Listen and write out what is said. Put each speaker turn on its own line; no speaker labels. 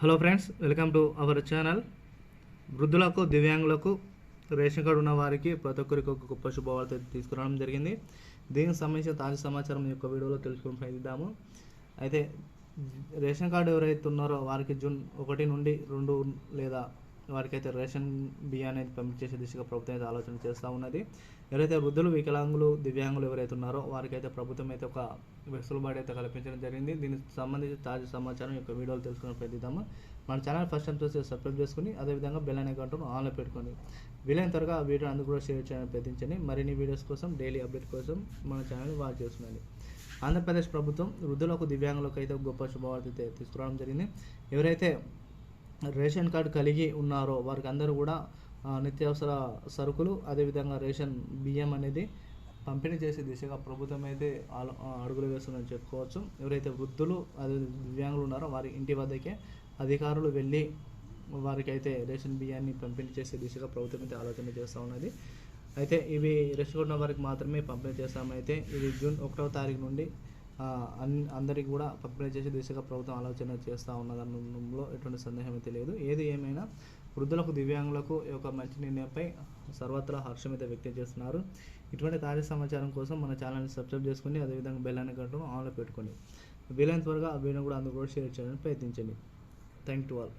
Hello friends welcome to our channel వృద్ధులకు దివ్యాంగులకు ration card ఉన్న వారికి ప్రతి ఒక్కరికి ఒక గొప్ప శుభవార్త తీసుకురావడం జరిగింది. దీనికి సంబంధించిన తాజా సమాచారం ఈ యొక్క వీడియోలో తెలుసుకుని ప్రయత్నిద్దాము. అయితే రేషన్ కార్డు ఎవరైతే ఉన్నారో వారికి జూన్ ఒకటి నుండి రెండు లేదా వారికైతే రేషన్ బియ్యాన్ని అయితే పంపిణీ చేసే దిశగా ప్రభుత్వం అయితే ఆలోచన చేస్తూ ఉన్నది. ఎవరైతే వృద్ధులు వికలాంగులు దివ్యాంగులు ఎవరైతే ఉన్నారో వారికైతే ప్రభుత్వం అయితే ఒక వెసులుబాటు అయితే కల్పించడం జరిగింది. దీనికి సంబంధించి తాజా సమాచారం యొక్క వీడియోలు తెలుసుకుని ప్రయత్నిద్దాము. మన ఛానల్ ఫస్ట్ టైం చూసి సబ్స్క్రైబ్ చేసుకుని అదేవిధంగా బెల్ అనే గంటను ఆన్లో పెట్టుకోండి వీలైన త్వరగా ఆ వీడియో అందుకు కూడా షేర్ చేయడానికి ప్రయత్నించండి. మరిన్ని వీడియోస్ కోసం డైలీ అప్డేట్ కోసం మన ఛానల్ వాచ్ చేస్తుండండి ఆంధ్రప్రదేశ్ ప్రభుత్వం వృద్ధులకు దివ్యాంగులకు అయితే గొప్ప శుభవార్త అయితే తీసుకురావడం జరిగింది. ఎవరైతే రేషన్ కార్డు కలిగి ఉన్నారో వారికి అందరూ కూడా నిత్యావసర సరుకులు అదేవిధంగా రేషన్ బియ్యం అనేది పంపిణీ చేసే దిశగా ప్రభుత్వం అయితే ఆ, అడుగులు వేస్తుందని చెప్పుకోవచ్చు. ఎవరైతే వృద్ధులు అదే దివ్యాంగులు ఉన్నారో వారి ఇంటి వద్దకే అధికారులు వెళ్ళి వారికి అయితే రేషన్ బియ్యాన్ని పంపిణీ చేసే దిశగా ప్రభుత్వం అయితే ఆలోచన చేస్తూ ఉన్నది. అయితే ఇవి రేషన్ వారికి మాత్రమే పంపిణీ చేస్తామైతే ఇది జూన్ ఒకటవ తారీఖు నుండి అందరికీ కూడా పంపిణీ చేసే దిశగా ప్రభుత్వం ఆలోచన చేస్తూ ఉన్నదనడంలో ఎటువంటి సందేహం అయితే లేదు. ఏది ఏమైనా వృద్ధులకు దివ్యాంగులకు ఒక యొక్క మంచి నిర్ణయంపై సర్వత్రా హర్షం అయితే వ్యక్తం చేస్తున్నారు. ఇటువంటి తాజా సమాచారం కోసం మన ఛానల్ని సబ్స్క్రైబ్ చేసుకుని అదేవిధంగా బెల్ అనే గంటను ఆన్లో పెట్టుకోండి. వీలైన త్వరగా ఆ వీడియో కూడా అందుకు కూడా షేర్ చేయడానికి ప్రయత్నించండి. Thank to all.